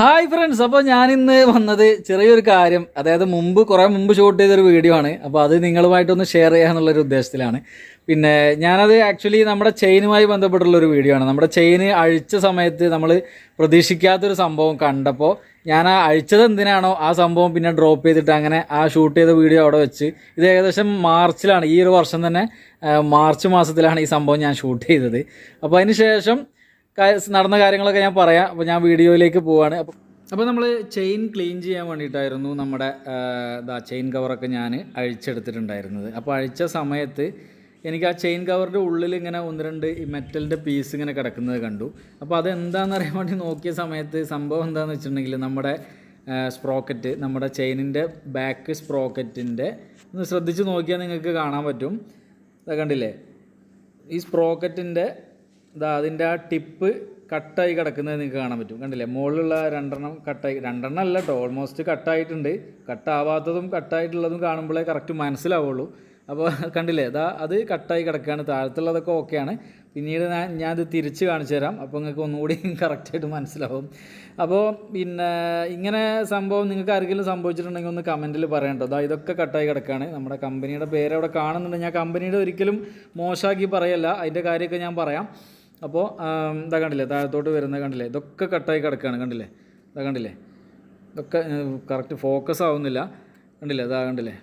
Hi friends അപ്പോൾ ഞാനിന്ന് വന്നത് ചെറിയൊരു കാര്യം. അതായത് മുമ്പ് കുറേ മുമ്പ് ഷൂട്ട് ചെയ്തൊരു വീഡിയോ ആണ്. അപ്പോൾ അത് നിങ്ങളുമായിട്ടൊന്ന് ഷെയർ ചെയ്യാന്നുള്ളൊരു ഉദ്ദേശത്തിലാണ്. പിന്നെ ഞാനത് ആക്ച്വലി നമ്മുടെ ചെയിനുമായി ബന്ധപ്പെട്ടുള്ള ഒരു വീഡിയോ ആണ്. നമ്മുടെ ചെയിന് അഴിച്ച സമയത്ത് നമ്മൾ പ്രതീക്ഷിക്കാത്തൊരു സംഭവം കണ്ടപ്പോൾ ഞാൻ ആ അഴിച്ചത് എന്തിനാണോ ആ സംഭവം പിന്നെ ഡ്രോപ്പ് ചെയ്തിട്ട് അങ്ങനെ ആ ഷൂട്ട് ചെയ്ത വീഡിയോ അവിടെ വെച്ച് ഇത് ഏകദേശം മാർച്ചിലാണ്. ഈ ഒരു വർഷം തന്നെ മാർച്ച് മാസത്തിലാണ് ഈ സംഭവം ഞാൻ ഷൂട്ട് ചെയ്തത്. അപ്പോൾ അതിന് ശേഷം നടന്ന കാര്യങ്ങളൊക്കെ ഞാൻ പറയാം. അപ്പോൾ ഞാൻ വീഡിയോയിലേക്ക് പോവാണ്. അപ്പോൾ അപ്പോൾ നമ്മൾ ചെയിൻ ക്ലീൻ ചെയ്യാൻ വേണ്ടിയിട്ടായിരുന്നു നമ്മുടെ ഇതാ ചെയിൻ കവറൊക്കെ ഞാൻ അഴിച്ചെടുത്തിട്ടുണ്ടായിരുന്നത്. അപ്പോൾ അഴിച്ച സമയത്ത് എനിക്ക് ആ ചെയിൻ കവറിന്റെ ഉള്ളിൽ ഇങ്ങനെ ഒന്ന് രണ്ട് മെറ്റലിന്റെ പീസ് ഇങ്ങനെ കിടക്കുന്നത് കണ്ടു. അപ്പോൾ അതെന്താണെന്ന് അറിയാൻ വേണ്ടി നോക്കിയ സമയത്ത് സംഭവം എന്താണെന്ന് വെച്ചിട്ടുണ്ടെങ്കിൽ നമ്മുടെ സ്പ്രോക്കറ്റ് നമ്മുടെ ചെയിനിന്റെ ബാക്ക് സ്പ്രോക്കറ്റിന്റെ ഒന്ന് ശ്രദ്ധിച്ച് നോക്കിയാൽ നിങ്ങൾക്ക് കാണാൻ പറ്റും. കണ്ടില്ലേ? ഈ സ്പ്രോക്കറ്റിന്റെ ഇതാ അതിന്റെ ആ ടിപ്പ് കട്ടായി കിടക്കുന്നത് നിങ്ങൾക്ക് കാണാൻ പറ്റും. കണ്ടില്ലേ? മുകളിലുള്ള രണ്ടെണ്ണം കട്ടായി രണ്ടെണ്ണം അല്ല കേട്ടോ ഓൾമോസ്റ്റ് കട്ടായിട്ടുണ്ട്. കട്ടാവാത്തതും കട്ടായിട്ടുള്ളതും കാണുമ്പോഴേ കറക്റ്റ് മനസ്സിലാവുള്ളൂ. അപ്പോൾ കണ്ടില്ലേ? ഇതാ അത് കട്ടായി കിടക്കുകയാണ്. താഴത്തുള്ളതൊക്കെ ഓക്കെയാണ്. പിന്നീട് ഞാൻ ഞാൻ ഇത് തിരിച്ച് കാണിച്ചു തരാം. അപ്പോൾ നിങ്ങൾക്ക് ഒന്നുകൂടി കറക്റ്റായിട്ട് മനസ്സിലാവും. അപ്പോൾ പിന്നെ ഇങ്ങനെ സംഭവം നിങ്ങൾക്ക് ആർക്കെങ്കിലും സംഭവിച്ചിട്ടുണ്ടെങ്കിൽ ഒന്ന് കമന്റിൽ പറയണ്ടോ അതാ ഇതൊക്കെ കട്ടായി കിടക്കുകയാണ്. നമ്മുടെ കമ്പനിയുടെ പേര് അവിടെ കാണുന്നുണ്ട്. ഞാൻ കമ്പനിയുടെ ഒരിക്കലും മോശമാക്കി പറയല്ല. അതിന്റെ കാര്യമൊക്കെ ഞാൻ പറയാം. അപ്പോൾ ഇതാ കണ്ടില്ലേ താഴത്തോട്ട് വരുന്ന കണ്ടില്ലേ ഇതൊക്കെ കട്ടായി കിടക്കുകയാണ് കണ്ടില്ലേ ഇതാ കണ്ടില്ലേ ഇതൊക്കെ കറക്റ്റ് ഫോക്കസ് ആവുന്നില്ല കണ്ടില്ലേ ഇതാ കണ്ടില്ലേ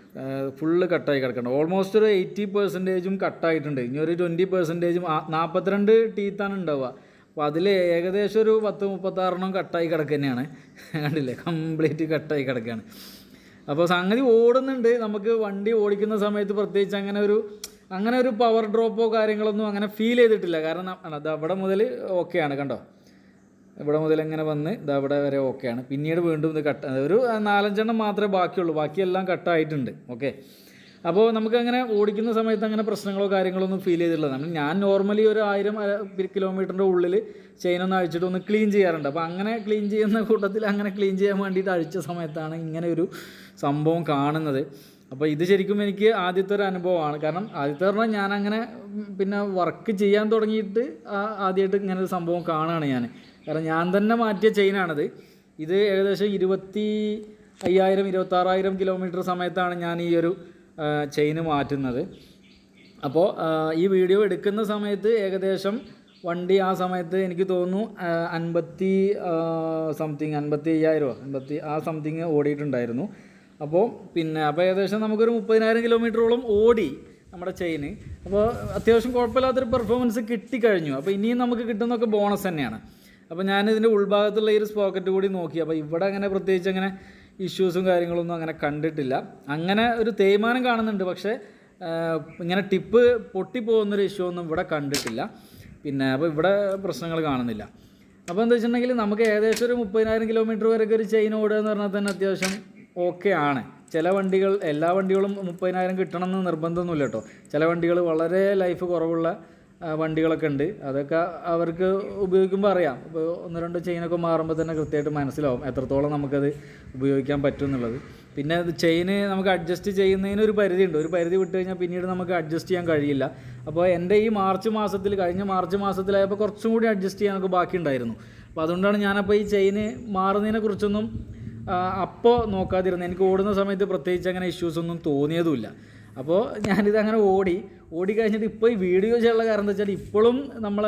ഫുള്ള് കട്ടായി കിടക്കണം ഓൾമോസ്റ്റ് ഒരു എയ്റ്റി പെർസെന്റേജും കട്ടായിട്ടുണ്ട് ഇനി ഒരു ട്വന്റി പെർസെന്റേജും നാൽപ്പത്തിരണ്ട് ടീത്താണ് ഉണ്ടാവുക അപ്പോൾ അതിൽ ഏകദേശം ഒരു പത്ത് മുപ്പത്താറെണ്ണം കട്ടായി കിടക്കുന്നതാണ് കണ്ടില്ലേ കംപ്ലീറ്റ് കട്ടായി കിടക്കുകയാണ് അപ്പോൾ സംഗതി ഓടുന്നുണ്ട്. നമുക്ക് വണ്ടി ഓടിക്കുന്ന സമയത്ത് പ്രത്യേകിച്ച് അങ്ങനെ ഒരു അങ്ങനെ ഒരു പവർ ഡ്രോപ്പോ കാര്യങ്ങളൊന്നും അങ്ങനെ ഫീൽ ചെയ്തിട്ടില്ല. കാരണം അത് അവിടെ മുതൽ ഓക്കെയാണ് കണ്ടോ? ഇവിടെ മുതൽ ഇങ്ങനെ വന്ന് ഇത് അവിടെ വരെ ഓക്കെയാണ് പിന്നീട് വീണ്ടും ഇത് കട്ട് ഒരു നാലഞ്ചെണ്ണം മാത്രമേ ബാക്കിയുള്ളൂ. ബാക്കിയെല്ലാം കട്ടായിട്ടുണ്ട് ഓക്കെ അപ്പോൾ നമുക്കങ്ങനെ ഓടിക്കുന്ന സമയത്ത് അങ്ങനെ പ്രശ്നങ്ങളോ കാര്യങ്ങളോ ഒന്നും ഫീൽ ചെയ്തിട്ടില്ല. നമ്മൾ ഞാൻ നോർമലി ഒരു ആയിരം കിലോമീറ്ററിന്റെ ഉള്ളിൽ ചെയിൻ ഒന്ന് അഴിച്ചിട്ട് ഒന്ന് ക്ലീൻ ചെയ്യാറുണ്ട്. അപ്പോൾ അങ്ങനെ ക്ലീൻ ചെയ്യുന്ന കൂട്ടത്തിൽ അങ്ങനെ ക്ലീൻ ചെയ്യാൻ വേണ്ടിയിട്ട് അഴിച്ച സമയത്താണ് ഇങ്ങനെ ഒരു സംഭവം കാണുന്നത്. അപ്പോൾ ഇത് ശരിക്കും എനിക്ക് ആദ്യത്തെ ഒരു അനുഭവമാണ്. കാരണം ആദ്യത്തെ പറഞ്ഞാൽ ഞാൻ അങ്ങനെ പിന്നെ വർക്ക് ചെയ്യാൻ തുടങ്ങിയിട്ട് ആദ്യമായിട്ട് ഇങ്ങനെ ഒരു സംഭവം കാണുകയാണ് ഞാൻ കാരണം ഞാൻ തന്നെ മാറ്റിയ ചെയിനാണിത് ഇത് ഏകദേശം ഇരുപത്തി അയ്യായിരം ഇരുപത്താറായിരം കിലോമീറ്റർ സമയത്താണ് ഞാൻ ഈ ഒരു ചെയിന് മാറ്റുന്നത്. അപ്പോൾ ഈ വീഡിയോ എടുക്കുന്ന സമയത്ത് ഏകദേശം വണ്ടി ആ സമയത്ത് എനിക്ക് തോന്നുന്നു അൻപത്തി സംതിങ് അൻപത്തി അയ്യായിരമോ അൻപത്തി ആ സംതിങ് ഓടിയിട്ടുണ്ടായിരുന്നു. അപ്പോൾ പിന്നെ അപ്പോൾ ഏകദേശം നമുക്കൊരു മുപ്പതിനായിരം കിലോമീറ്ററോളം ഓടി നമ്മുടെ ചെയിന് അപ്പോൾ അത്യാവശ്യം കുഴപ്പമില്ലാത്തൊരു പെർഫോമൻസ് കിട്ടിക്കഴിഞ്ഞു. അപ്പോൾ ഇനിയും നമുക്ക് കിട്ടുന്നൊക്കെ ബോണസ് തന്നെയാണ്. അപ്പോൾ ഞാനിതിന്റെ ഉൾഭാഗത്തുള്ള ഈ ഒരു സ്പോക്കറ്റ് കൂടി നോക്കി. അപ്പോൾ ഇവിടെ അങ്ങനെ പ്രത്യേകിച്ച് അങ്ങനെ ഇഷ്യൂസും കാര്യങ്ങളൊന്നും അങ്ങനെ കണ്ടിട്ടില്ല. അങ്ങനെ ഒരു തേയ്മാനം കാണുന്നുണ്ട്. പക്ഷേ ഇങ്ങനെ ടിപ്പ് പൊട്ടിപ്പോകുന്നൊരു ഇഷ്യൂ ഒന്നും ഇവിടെ കണ്ടിട്ടില്ല. പിന്നെ അപ്പോൾ ഇവിടെ പ്രശ്നങ്ങൾ കാണുന്നില്ല. അപ്പോൾ എന്താ വെച്ചിട്ടുണ്ടെങ്കിൽ നമുക്ക് ഏകദേശം ഒരു മുപ്പതിനായിരം കിലോമീറ്റർ വരെയൊക്കെ ഒരു ചെയിൻ ഓടുക എന്ന് പറഞ്ഞാൽ തന്നെ അത്യാവശ്യം ഓക്കെ ആണ്. ചില വണ്ടികൾ എല്ലാ വണ്ടികളും മുപ്പതിനായിരം കിട്ടണം എന്ന് നിർബന്ധമൊന്നുമില്ല കേട്ടോ. ചില വണ്ടികൾ വളരെ ലൈഫ് കുറവുള്ള വണ്ടികളൊക്കെ ഉണ്ട്. അതൊക്കെ അവർക്ക് ഉപയോഗിക്കുമ്പോൾ അറിയാം. ഇപ്പോൾ ഒന്ന് രണ്ട് ചെയിനൊക്കെ മാറുമ്പോൾ തന്നെ കൃത്യമായിട്ട് മനസ്സിലാവും എത്രത്തോളം നമുക്കത് ഉപയോഗിക്കാൻ പറ്റും എന്നുള്ളത്. പിന്നെ ചെയിന് നമുക്ക് അഡ്ജസ്റ്റ് ചെയ്യുന്നതിന് ഒരു പരിധി ഉണ്ട് ഒരു പരിധി വിട്ട് കഴിഞ്ഞാൽ പിന്നീട് നമുക്ക് അഡ്ജസ്റ്റ് ചെയ്യാൻ കഴിയില്ല. അപ്പോൾ എന്റെ ഈ മാർച്ച് മാസത്തിൽ കഴിഞ്ഞ മാർച്ച് മാസത്തിലായപ്പോൾ കുറച്ചും കൂടി അഡ്ജസ്റ്റ് ചെയ്യാനൊക്കെ ബാക്കിയുണ്ടായിരുന്നു. അപ്പോൾ അതുകൊണ്ടാണ് ഞാനപ്പോൾ ഈ ചെയിന് മാറുന്നതിനെ കുറിച്ചൊന്നും അപ്പോൾ നോക്കാതിരുന്നു. എനിക്ക് ഓടുന്ന സമയത്ത് പ്രത്യേകിച്ച് അങ്ങനെ ഇഷ്യൂസ് ഒന്നും തോന്നിയതുമില്ല. അപ്പോൾ ഞാനിത് അങ്ങനെ ഓടി. ഓടി കഴിഞ്ഞിട്ട് ഇപ്പോൾ ഈ വീഡിയോ ചെയ്യാനുള്ള കാരണം എന്താ വെച്ചാൽ ഇപ്പോഴും നമ്മൾ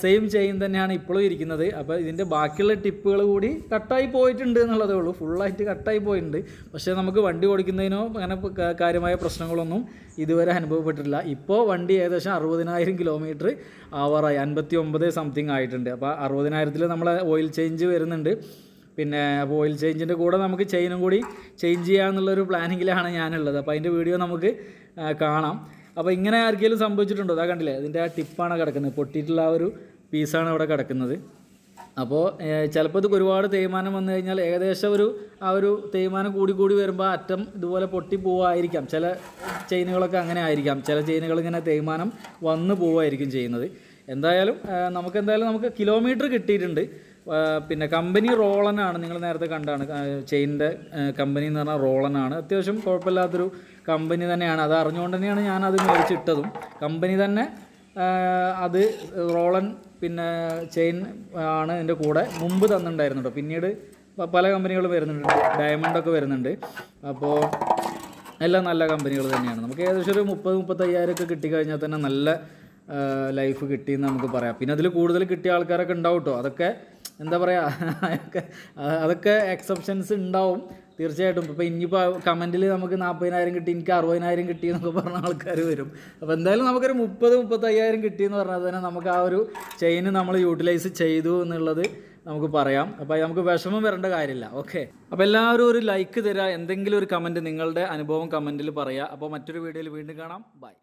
സെയിം ചെയിൻ തന്നെയാണ് ഇപ്പോഴും ഇരിക്കുന്നത്. അപ്പോൾ ഇതിന്റെ ബാക്കിയുള്ള ടിപ്പുകൾ കൂടി കട്ടായി പോയിട്ടുണ്ട് എന്നുള്ളതേ ഉള്ളൂ. ഫുള്ളായിട്ട് കട്ടായി പോയിട്ടുണ്ട്. പക്ഷേ നമുക്ക് വണ്ടി ഓടിക്കുന്നതിനോ അങ്ങനെ കാര്യമായ പ്രശ്നങ്ങളൊന്നും ഇതുവരെ അനുഭവപ്പെട്ടിട്ടില്ല. ഇപ്പോൾ വണ്ടി ഏകദേശം അറുപതിനായിരം കിലോമീറ്റർ ആവാറായി അൻപത്തി ഒമ്പത് സംതിങ് ആയിട്ടുണ്ട്. അപ്പോൾ അറുപതിനായിരത്തിൽ നമ്മൾ ഓയിൽ ചേഞ്ച് വരുന്നുണ്ട്. പിന്നെ അപ്പോൾ ഓയിൽ ചേഞ്ചിന്റെ കൂടെ നമുക്ക് ചെയിനും കൂടി ചേഞ്ച് ചെയ്യാമെന്നുള്ളൊരു പ്ലാനിങ്ങിലാണ് ഞാനുള്ളത്. അപ്പോൾ അതിന്റെ വീഡിയോ നമുക്ക് കാണാം. അപ്പോൾ ഇങ്ങനെ ആർക്കെങ്കിലും സംഭവിച്ചിട്ടുണ്ടോ? അതാ കണ്ടില്ലേ? അതിന്റെ ആ ടിപ്പാണ് കിടക്കുന്നത്. പൊട്ടിയിട്ടുള്ള ആ ഒരു പീസാണ് അവിടെ കിടക്കുന്നത്. അപ്പോൾ ചിലപ്പോൾ ഇത് ഒരുപാട് തേയ്മാനം വന്നു കഴിഞ്ഞാൽ ഏകദേശം ഒരു ആ ഒരു തേയ്മാനം കൂടി കൂടി വരുമ്പോൾ അറ്റം ഇതുപോലെ പൊട്ടി പോവായിരിക്കാം. ചില ചെയിനുകളൊക്കെ അങ്ങനെ ആയിരിക്കാം. ചില ചെയിനുകൾ ഇങ്ങനെ തേയ്മാനം വന്നു പോവായിരിക്കും ചെയ്യുന്നത്. എന്തായാലും നമുക്ക് എന്തായാലും നമുക്ക് കിലോമീറ്റർ കിട്ടിയിട്ടുണ്ട്. പിന്നെ കമ്പനി റോളനാണ് നിങ്ങൾ നേരത്തെ കണ്ടാണ്. ചെയിനിന്റെ കമ്പനി എന്ന് പറഞ്ഞാൽ റോളനാണ്. അത്യാവശ്യം കുഴപ്പമില്ലാത്തൊരു കമ്പനി തന്നെയാണ്. അത് അറിഞ്ഞുകൊണ്ട് തന്നെയാണ് ഞാൻ അത് മേടിച്ചിട്ടതും. കമ്പനി തന്നെ അത് റോളൻ പിന്നെ ചെയിൻ ആണ് എന്റെ കൂടെ മുമ്പ് തന്നിട്ടുണ്ടായിരുന്നു കേട്ടോ പിന്നീട് പല കമ്പനികൾ വരുന്നുണ്ട്. ഡയമണ്ടൊക്കെ വരുന്നുണ്ട്. അപ്പോൾ എല്ലാം നല്ല കമ്പനികൾ തന്നെയാണ്. നമുക്ക് ഏകദേശം ഒരു മുപ്പത് മുപ്പത്തയ്യായിരം ഒക്കെ കിട്ടിക്കഴിഞ്ഞാൽ തന്നെ നല്ല ലൈഫ് കിട്ടിയെന്ന് നമുക്ക് പറയാം. പിന്നെ അതിൽ കൂടുതൽ കിട്ടിയ ആൾക്കാരൊക്കെ ഉണ്ടാവും കേട്ടോ അതൊക്കെ എന്താ പറയുക അതൊക്കെ എക്സെപ്ഷൻസ് ഉണ്ടാവും. തീർച്ചയായിട്ടും. ഇപ്പോൾ ഇനിയിപ്പോൾ കമന്റിൽ നമുക്ക് നാൽപ്പതിനായിരം കിട്ടി എനിക്ക് അറുപതിനായിരം കിട്ടി എന്നൊക്കെ പറഞ്ഞ ആൾക്കാർ വരും. അപ്പോൾ എന്തായാലും നമുക്കൊരു മുപ്പത് മുപ്പത്തയ്യായിരം കിട്ടിയെന്ന് പറഞ്ഞാൽ തന്നെ നമുക്ക് ആ ഒരു ചെയിൻ നമ്മൾ യൂട്ടിലൈസ് ചെയ്തു എന്നുള്ളത് നമുക്ക് പറയാം. അപ്പോൾ നമുക്ക് വിഷമം വരേണ്ട കാര്യമില്ല. ഓക്കെ അപ്പോൾ എല്ലാവരും ഒരു ലൈക്ക് തരിക എന്തെങ്കിലും ഒരു കമന്റ് നിങ്ങളുടെ അനുഭവം കമന്റിൽ പറയുക അപ്പോൾ മറ്റൊരു വീഡിയോയിൽ വീണ്ടും കാണാം. ബൈ